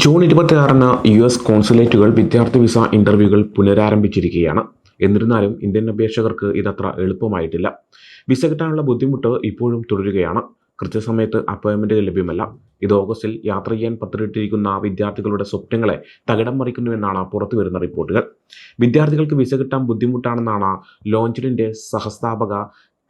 June ഇരുപത്തിയാറിന് U S കോൺസുലേറ്റുകൾ വിദ്യാർത്ഥി visa ഇന്റർവ്യൂകൾ പുനരാരംഭിച്ചിരിക്കുകയാണ്. എന്നിരുന്നാലും ഇന്ത്യൻ അപേക്ഷകർക്ക് ഇതത്ര എളുപ്പമായിട്ടില്ല. വിസ കിട്ടാനുള്ള ബുദ്ധിമുട്ട് ഇപ്പോഴും തുടരുകയാണ്. കൃത്യസമയത്ത് അപ്പോയിൻമെന്റുകൾ ലഭ്യമല്ല. ഇത് ഓഗസ്റ്റിൽ യാത്ര ചെയ്യാൻ പത്രിട്ടിരിക്കുന്ന വിദ്യാർത്ഥികളുടെ സ്വപ്നങ്ങളെ തകിടം മറിക്കുന്നുവെന്നാണ് പുറത്തു വരുന്ന റിപ്പോർട്ടുകൾ. വിദ്യാർത്ഥികൾക്ക് വിസ കിട്ടാൻ ബുദ്ധിമുട്ടാണെന്നാണ് ലോഞ്ചിലിന്റെ സഹസ്ഥാപക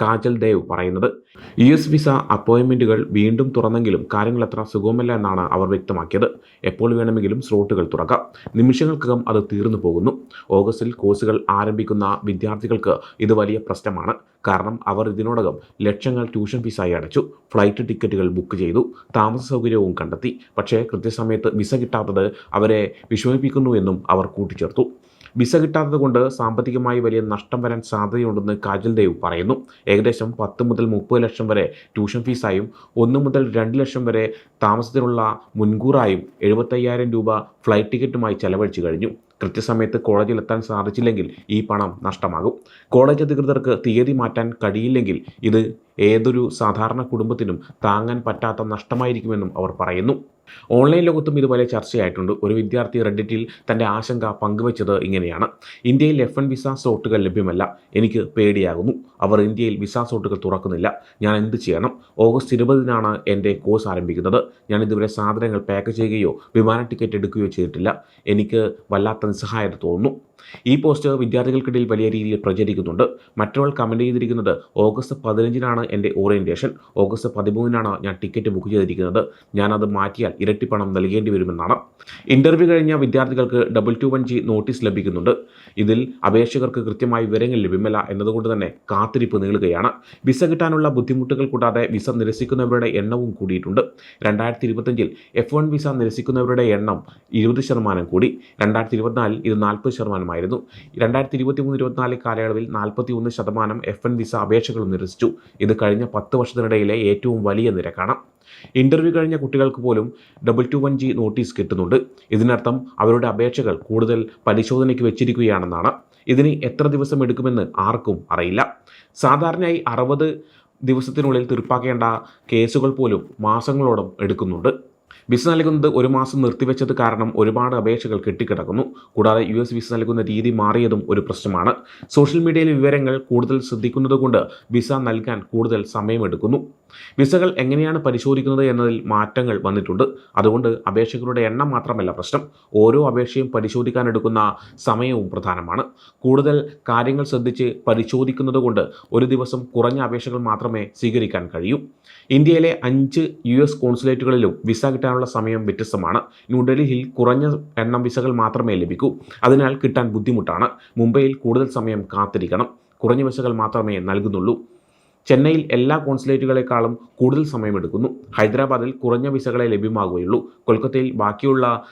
കാജൽ ദേവ് പറയുന്നത്. യു എസ് വിസ അപ്പോയിൻമെന്റുകൾ വീണ്ടും തുറന്നെങ്കിലും കാര്യങ്ങൾ അത്ര സുഗമല്ല എന്നാണ് അവർ വ്യക്തമാക്കിയത്. എപ്പോൾ വേണമെങ്കിലും സ്ലോട്ടുകൾ തുറക്കാം. നിമിഷങ്ങൾക്കകം അത് തീർന്നു പോകുന്നു. ഓഗസ്റ്റിൽ കോഴ്സുകൾ ആരംഭിക്കുന്ന വിദ്യാർത്ഥികൾക്ക് ഇത് വലിയ പ്രശ്നമാണ്. കാരണം അവർ ഇതിനോടകം ലക്ഷങ്ങൾ ട്യൂഷൻ ഫീസായി അടച്ചു. ഫ്ലൈറ്റ് ടിക്കറ്റുകൾ ബുക്ക് ചെയ്തു. താമസ സൗകര്യവും കണ്ടെത്തി. പക്ഷേ കൃത്യസമയത്ത് വിസ കിട്ടാത്തത് അവരെ വിഷമിപ്പിക്കുന്നുവെന്നും അവർ കൂട്ടിച്ചേർത്തു. വിസ കിട്ടാത്തത് കൊണ്ട് സാമ്പത്തികമായി വലിയ നഷ്ടം വരാൻ സാധ്യതയുണ്ടെന്ന് കാജൽ ദേവ് പറയുന്നു. ഏകദേശം പത്ത് മുതൽ മുപ്പത് ലക്ഷം വരെ ട്യൂഷൻ ഫീസായും ഒന്ന് മുതൽ രണ്ട് ലക്ഷം വരെ താമസത്തിനുള്ള മുൻകൂറായും എഴുപത്തയ്യായിരം രൂപ ഫ്ലൈറ്റ് ടിക്കറ്റുമായി ചെലവഴിച്ചു കഴിഞ്ഞു. കൃത്യസമയത്ത് കോളേജിൽ എത്താൻ സാധിച്ചില്ലെങ്കിൽ ഈ പണം നഷ്ടമാകും. കോളേജ് അധികൃതർക്ക് തീയതി മാറ്റാൻ കഴിയില്ലെങ്കിൽ ഇത് ഏതൊരു സാധാരണ കുടുംബത്തിനും താങ്ങാൻ പറ്റാത്ത നഷ്ടമായിരിക്കുമെന്നും അവർ പറയുന്നു. ഓൺലൈൻ ലോകത്തും ഇതുപോലെ ചർച്ചയായിട്ടുണ്ട്. ഒരു വിദ്യാർത്ഥി റെഡിറ്റിൽ തന്റെ ആശങ്ക പങ്കുവച്ചത് ഇങ്ങനെയാണ്. ഇന്ത്യയിൽ എഫ് എൻ വിസ സോട്ടുകൾ ലഭ്യമല്ല. എനിക്ക് പേടിയാകുന്നു. അവർ ഇന്ത്യയിൽ വിസ സോട്ടുകൾ തുറക്കുന്നില്ല. ഞാൻ എന്ത് ചെയ്യണം? ഓഗസ്റ്റ് ഇരുപതിനാണ് എന്റെ കോഴ്സ് ആരംഭിക്കുന്നത്. ഞാൻ ഇതുവരെ സാധനങ്ങൾ പാക്ക് ചെയ്യുകയോ വിമാന ടിക്കറ്റ് എടുക്കുകയോ ചെയ്തിട്ടില്ല. എനിക്ക് വല്ലാത്ത നിസ്സഹായത തോന്നുന്നു. ഈ പോസ്റ്റ് വിദ്യാർത്ഥികൾക്കിടയിൽ വലിയ രീതിയിൽ പ്രചരിക്കുന്നുണ്ട്. മറ്റൊരാൾ കമന്റ് ചെയ്തിരിക്കുന്നത് ഓഗസ്റ്റ് പതിനഞ്ചിനാണ് എന്റെ ഓറിയന്റേഷൻ ഓഗസ്റ്റ് പതിമൂന്നിനാണ് ഞാൻ ടിക്കറ്റ് ബുക്ക് ചെയ്തിരിക്കുന്നത്. ഞാനത് മാറ്റിയാൽ ഇരട്ടി പണം നൽകേണ്ടി വരുമെന്നാണ്. ഇന്റർവ്യൂ കഴിഞ്ഞ വിദ്യാർത്ഥികൾക്ക് double two one G notice ലഭിക്കുന്നുണ്ട്. ഇതിൽ അപേക്ഷകർക്ക് കൃത്യമായി വിവരങ്ങൾ ലഭ്യമല്ല എന്നതുകൊണ്ട് തന്നെ കാത്തിരിപ്പ് നീളുകയാണ്. വിസ കിട്ടാനുള്ള ബുദ്ധിമുട്ടുകൾ കൂടാതെ വിസ നിരസിക്കുന്നവരുടെ എണ്ണവും കൂടിയിട്ടുണ്ട്. രണ്ടായിരത്തി ഇരുപത്തഞ്ചിൽ എഫ് വൺ വിസ നിരസിക്കുന്നവരുടെ എണ്ണം ഇരുപത് ശതമാനം കൂടി. രണ്ടായിരത്തി ഇരുപത്തിനാലിൽ ഇത് നാൽപ്പത് ശതമാനമായിരുന്നു. രണ്ടായിരത്തി ഇരുപത്തി മൂന്ന് ഇരുപത്തിനാല് കാലയളവിൽ നാൽപ്പത്തി ഒന്ന് ശതമാനം എഫ് എൻ വിസ അപേക്ഷകൾ നിരസിച്ചു. ഇത് കഴിഞ്ഞ പത്ത് വർഷത്തിനിടയിലെ ഏറ്റവും വലിയ നിരക്കാണ് ഇന്റർവ്യൂ കഴിഞ്ഞ കുട്ടികൾക്ക് പോലും double two one G notice കിട്ടുന്നുണ്ട്. ഇതിനർത്ഥം അവരുടെ അപേക്ഷകൾ കൂടുതൽ പരിശോധനയ്ക്ക് വെച്ചിരിക്കുകയാണെന്നാണ്. ഇതിന് എത്ര ദിവസം എടുക്കുമെന്ന് ആർക്കും അറിയില്ല. സാധാരണയായി അറുപത് ദിവസത്തിനുള്ളിൽ തീർപ്പാക്കേണ്ട കേസുകൾ പോലും മാസങ്ങളോളം എടുക്കുന്നുണ്ട്. വിസ നൽകുന്നത് ഒരു മാസം നിർത്തിവെച്ചത് കാരണം ഒരുപാട് അപേക്ഷകൾ കെട്ടിക്കിടക്കുന്നു. കൂടാതെ യു എസ് വിസ നൽകുന്ന രീതി മാറിയതും ഒരു പ്രശ്നമാണ്. സോഷ്യൽ മീഡിയയിലെ വിവരങ്ങൾ കൂടുതൽ ശ്രദ്ധിക്കുന്നതുകൊണ്ട് വിസ നൽകാൻ കൂടുതൽ സമയമെടുക്കുന്നു. വിസകൾ എങ്ങനെയാണ് പരിശോധിക്കുന്നത് എന്നതിൽ മാറ്റങ്ങൾ വന്നിട്ടുണ്ട്. അതുകൊണ്ട് അപേക്ഷകരുടെ എണ്ണം മാത്രമല്ല പ്രശ്നം. ഓരോ അപേക്ഷയും പരിശോധിക്കാൻ എടുക്കുന്ന സമയവും പ്രധാനമാണ്. കൂടുതൽ കാര്യങ്ങൾ ശ്രദ്ധിച്ച് പരിശോധിക്കുന്നതുകൊണ്ട് ഒരു ദിവസം കുറഞ്ഞ അപേക്ഷകൾ മാത്രമേ സ്വീകരിക്കാൻ കഴിയൂ. ഇന്ത്യയിലെ അഞ്ച് യു എസ് കോൺസുലേറ്റുകളിലും വിസ കിട്ടാനുള്ള സമയം വ്യത്യസ്തമാണ്. ന്യൂഡൽഹിയിൽ കുറഞ്ഞ എണ്ണം വിസകൾ മാത്രമേ ലഭിക്കൂ. അതിനാൽ കിട്ടാൻ ബുദ്ധിമുട്ടാണ്. മുംബൈയിൽ കൂടുതൽ സമയം കാത്തിരിക്കണം. കുറഞ്ഞ വിസകൾ മാത്രമേ നൽകുന്നുള്ളൂ. ചെന്നൈയിൽ എല്ലാ കോൺസുലേറ്റുകളെക്കാളും കൂടുതൽ സമയമെടുക്കുന്നു. ഹൈദരാബാദിൽ കുറഞ്ഞ വിസകളെ ലഭ്യമാകുകയുള്ളൂ. കൊൽക്കത്തയിൽ ബാക്കിയുള്ള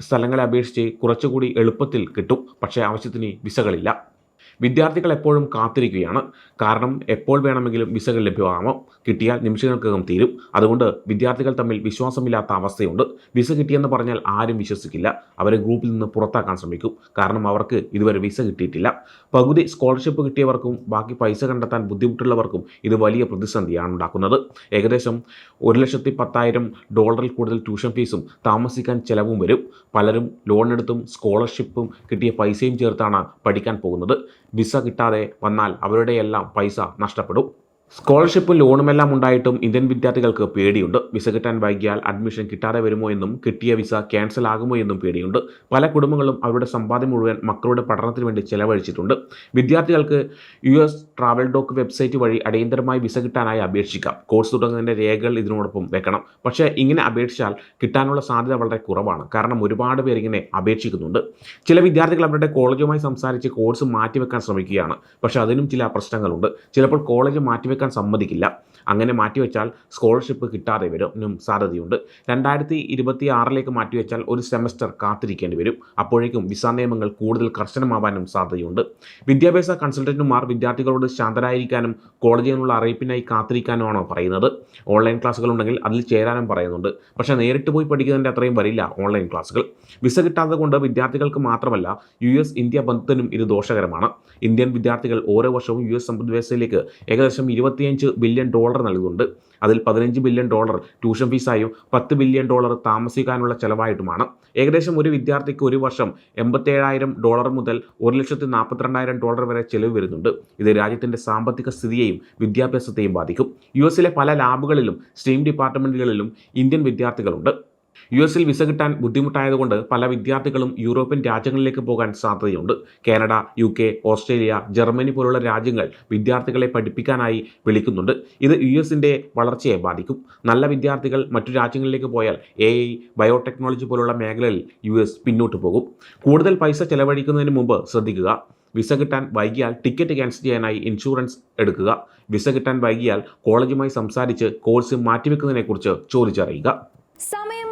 സ്ഥലങ്ങളെ അപേക്ഷിച്ച് കുറച്ചുകൂടി എളുപ്പത്തിൽ കിട്ടും. പക്ഷേ ആവശ്യത്തിന് വിസകളില്ല. വിദ്യാർത്ഥികൾ എപ്പോഴും കാത്തിരിക്കുകയാണ്. കാരണം എപ്പോൾ വേണമെങ്കിലും വിസകൾ ലഭ്യമാകാമോ കിട്ടിയാൽ നിമിഷങ്ങൾക്കകം തീരും. അതുകൊണ്ട് വിദ്യാർത്ഥികൾ തമ്മിൽ വിശ്വാസമില്ലാത്ത അവസ്ഥയുണ്ട്. വിസ കിട്ടിയെന്ന് പറഞ്ഞാൽ ആരും വിശ്വസിക്കില്ല. അവരെ ഗ്രൂപ്പിൽ നിന്ന് പുറത്താക്കാൻ ശ്രമിക്കും. കാരണം അവർക്ക് ഇതുവരെ വിസ കിട്ടിയിട്ടില്ല. പകുതി സ്കോളർഷിപ്പ് കിട്ടിയവർക്കും ബാക്കി പൈസ കണ്ടെത്താൻ ബുദ്ധിമുട്ടുള്ളവർക്കും ഇത് വലിയ പ്രതിസന്ധിയാണ് ഉണ്ടാക്കുന്നത്. ഏകദേശം ഒരു ലക്ഷത്തി പത്തായിരം ഡോളറിൽ കൂടുതൽ ട്യൂഷൻ ഫീസും താമസിക്കാൻ ചിലവും വരും. പലരും ലോണെടുത്തും സ്കോളർഷിപ്പും കിട്ടിയ പൈസയും ചേർത്താണ് പഠിക്കാൻ പോകുന്നത്. വിസ കിട്ടാതെ വന്നാൽ അവരുടെയെല്ലാം പൈസ നഷ്ടപ്പെടും. സ്കോളർഷിപ്പും ലോണുമെല്ലാം ഉണ്ടായിട്ടും ഇന്ത്യൻ വിദ്യാർത്ഥികൾക്ക് പേടിയുണ്ട്. വിസ കിട്ടാൻ വൈകിയാൽ അഡ്മിഷൻ കിട്ടാതെ വരുമോ എന്നും കിട്ടിയ വിസ ക്യാൻസൽ ആകുമോ എന്നും പേടിയുണ്ട്. പല കുടുംബങ്ങളും അവരുടെ സമ്പാദ്യം മുഴുവൻ മക്കളുടെ പഠനത്തിന് വേണ്ടി ചെലവഴിച്ചിട്ടുണ്ട്. വിദ്യാർത്ഥികൾക്ക് U S travel doc website വഴി അടിയന്തരമായി വിസ കിട്ടാനായി അപേക്ഷിക്കാം. കോഴ്സ് തുടങ്ങുന്നതിന്റെ രേഖകൾ ഇതിനോടൊപ്പം വെക്കണം. പക്ഷേ ഇങ്ങനെ അപേക്ഷിച്ചാൽ കിട്ടാനുള്ള സാധ്യത വളരെ കുറവാണ്. കാരണം ഒരുപാട് പേർ ഇങ്ങനെ അപേക്ഷിക്കുന്നുണ്ട്. ചില വിദ്യാർത്ഥികൾ അവരുടെ കോളേജുമായി സംസാരിച്ച് കോഴ്സ് മാറ്റിവെക്കാൻ ശ്രമിക്കുകയാണ്. പക്ഷേ അതിനും ചില പ്രശ്നങ്ങളുണ്ട്. ചിലപ്പോൾ കോളേജ് മാറ്റിവെക്കാൻ സമ്മതിക്കില്ല. അങ്ങനെ മാറ്റിവെച്ചാൽ സ്കോളർഷിപ്പ് കിട്ടാതെ വരും സാധ്യതയുണ്ട്. രണ്ടായിരത്തി ഇരുപത്തി ആറിലേക്ക് മാറ്റിവെച്ചാൽ ഒരു സെമസ്റ്റർ കാത്തിരിക്കേണ്ടി വരും. അപ്പോഴേക്കും വിസ നിയമങ്ങൾ കൂടുതൽ കർശനമാവാനും സാധ്യതയുണ്ട്. വിദ്യാഭ്യാസ കൺസൾട്ടന്റുമാർ വിദ്യാർത്ഥികളോട് ശാന്തരായിരിക്കാനും കോളേജിൽ നിന്നുള്ള അറിയിപ്പിനായി കാത്തിരിക്കാനുമാണോ പറയുന്നത്? ഓൺലൈൻ ക്ലാസ്സുകൾ ഉണ്ടെങ്കിൽ അതിൽ ചേരാനും പറയുന്നുണ്ട്. പക്ഷേ നേരിട്ട് പോയി പഠിക്കുന്നതിന്റെ അത്രയും വരില്ല ഓൺലൈൻ ക്ലാസ്സുകൾ വിസ കിട്ടാത്തത് കൊണ്ട് വിദ്യാർത്ഥികൾക്ക് മാത്രമല്ല യു എസ് ഇന്ത്യ ബന്ധത്തിനും ഇത് ദോഷകരമാണ്. ഇന്ത്യൻ വിദ്യാർത്ഥികൾ ഓരോ വർഷവും യു എസ് സമ്പദ് വ്യവസ്ഥയിലേക്ക് ഏകദേശം ഇരുപത്തിയഞ്ച് ബില്യൺ ഡോളർ നൽകുന്നുണ്ട്. അതിൽ പതിനഞ്ച് ബില്യൺ ഡോളർ ട്യൂഷൻ ഫീസായും പത്ത് ബില്യൺ ഡോളർ താമസിക്കാനുള്ള ചെലവായിട്ടുമാണ്. ഏകദേശം ഒരു വിദ്യാർത്ഥിക്ക് ഒരു വർഷം എൺപത്തേഴായിരം ഡോളർ മുതൽ ഒരു ലക്ഷത്തി നാൽപ്പത്തിരണ്ടായിരം ഡോളർ വരെ ചെലവ് വരുന്നുണ്ട്. ഇത് രാജ്യത്തിന്റെ സാമ്പത്തിക സ്ഥിതിയെയും വിദ്യാഭ്യാസത്തെയും ബാധിക്കും. യു എസിലെ പല ലാബുകളിലും സ്ട്രീം ഡിപ്പാർട്ട്മെന്റുകളിലും ഇന്ത്യൻ വിദ്യാർത്ഥികളുണ്ട്. യു എസിൽ വിസ കിട്ടാൻ ബുദ്ധിമുട്ടായതുകൊണ്ട് പല വിദ്യാർത്ഥികളും യൂറോപ്യൻ രാജ്യങ്ങളിലേക്ക് പോകാൻ സാധ്യതയുണ്ട്. Canada U K Australia Germany പോലുള്ള രാജ്യങ്ങൾ വിദ്യാർത്ഥികളെ പഠിപ്പിക്കാനായി വിളിക്കുന്നുണ്ട്. ഇത് യു എസിന്റെ വളർച്ചയെ ബാധിക്കും. നല്ല വിദ്യാർത്ഥികൾ മറ്റു രാജ്യങ്ങളിലേക്ക് പോയാൽ എ ഐ ബയോടെക്നോളജി പോലുള്ള മേഖലയിൽ യു എസ് പിന്നോട്ട് പോകും. കൂടുതൽ പൈസ ചെലവഴിക്കുന്നതിന് മുമ്പ് ശ്രദ്ധിക്കുക. വിസ കിട്ടാൻ വൈകിയാൽ ടിക്കറ്റ് ക്യാൻസൽ ചെയ്യാനായി ഇൻഷുറൻസ് എടുക്കുക. വിസ കിട്ടാൻ വൈകിയാൽ കോളേജുമായി സംസാരിച്ച് കോഴ്സ് മാറ്റിവെക്കുന്നതിനെക്കുറിച്ച് ചോദിച്ചറിയുക. Samayam